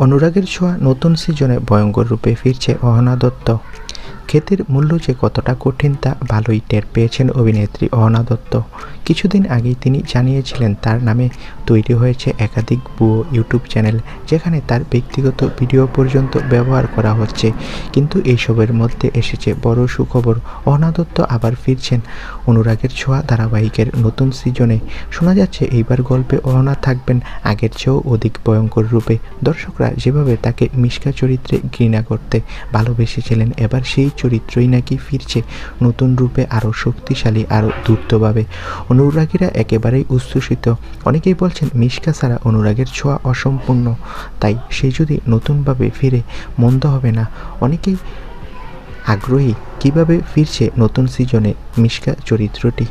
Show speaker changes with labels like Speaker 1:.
Speaker 1: অনুরাগের ছোঁয়া নতুন সিজনে ভয়ঙ্কর রূপে ফিরছে অহনা দত্ত ক্ষেতের মূল্য যে কতটা কঠিন তা ভালোই টের পেয়েছেন অভিনেত্রী অহনা দত্ত। কিছুদিন আগেই তিনি জানিয়েছিলেন, তার নামে তৈরি হয়েছে একাধিক ভুয়ো ইউটিউব চ্যানেল, যেখানে তার ব্যক্তিগত ভিডিও পর্যন্ত ব্যবহার করা হচ্ছে। কিন্তু এইসবের মধ্যে এসেছে বড় সুখবর, অহনা দত্ত আবার ফিরছেন অনুরাগের ছোঁয়া ধারাবাহিকের নতুন সিজনে। শোনা যাচ্ছে, এইবার গল্পে অহনা থাকবেন আগের চেয়েও অধিক ভয়ঙ্কর রূপে। দর্শকরা যেভাবে তাকে মিশকা চরিত্রে ঘৃণা করতে ভালোবেসেছিলেন, এবার সেই চরিত্রই নাকি ফিরছে, নতুন রূপে আরও শক্তিশালী, আরও দ্রুতভাবে অনুরাগীরা একেবারেই উচ্ছ্বসিত। অনেকেই বলছেন, মিশকা ছাড়া অনুরাগের ছোঁয়া অসম্পূর্ণ। তাই সে যদি নতুনভাবে ফিরে, মন্দ হবে না। অনেকেই আগ্রহী, কীভাবে ফিরছে নতুন সিজনে মিশকা চরিত্রটি?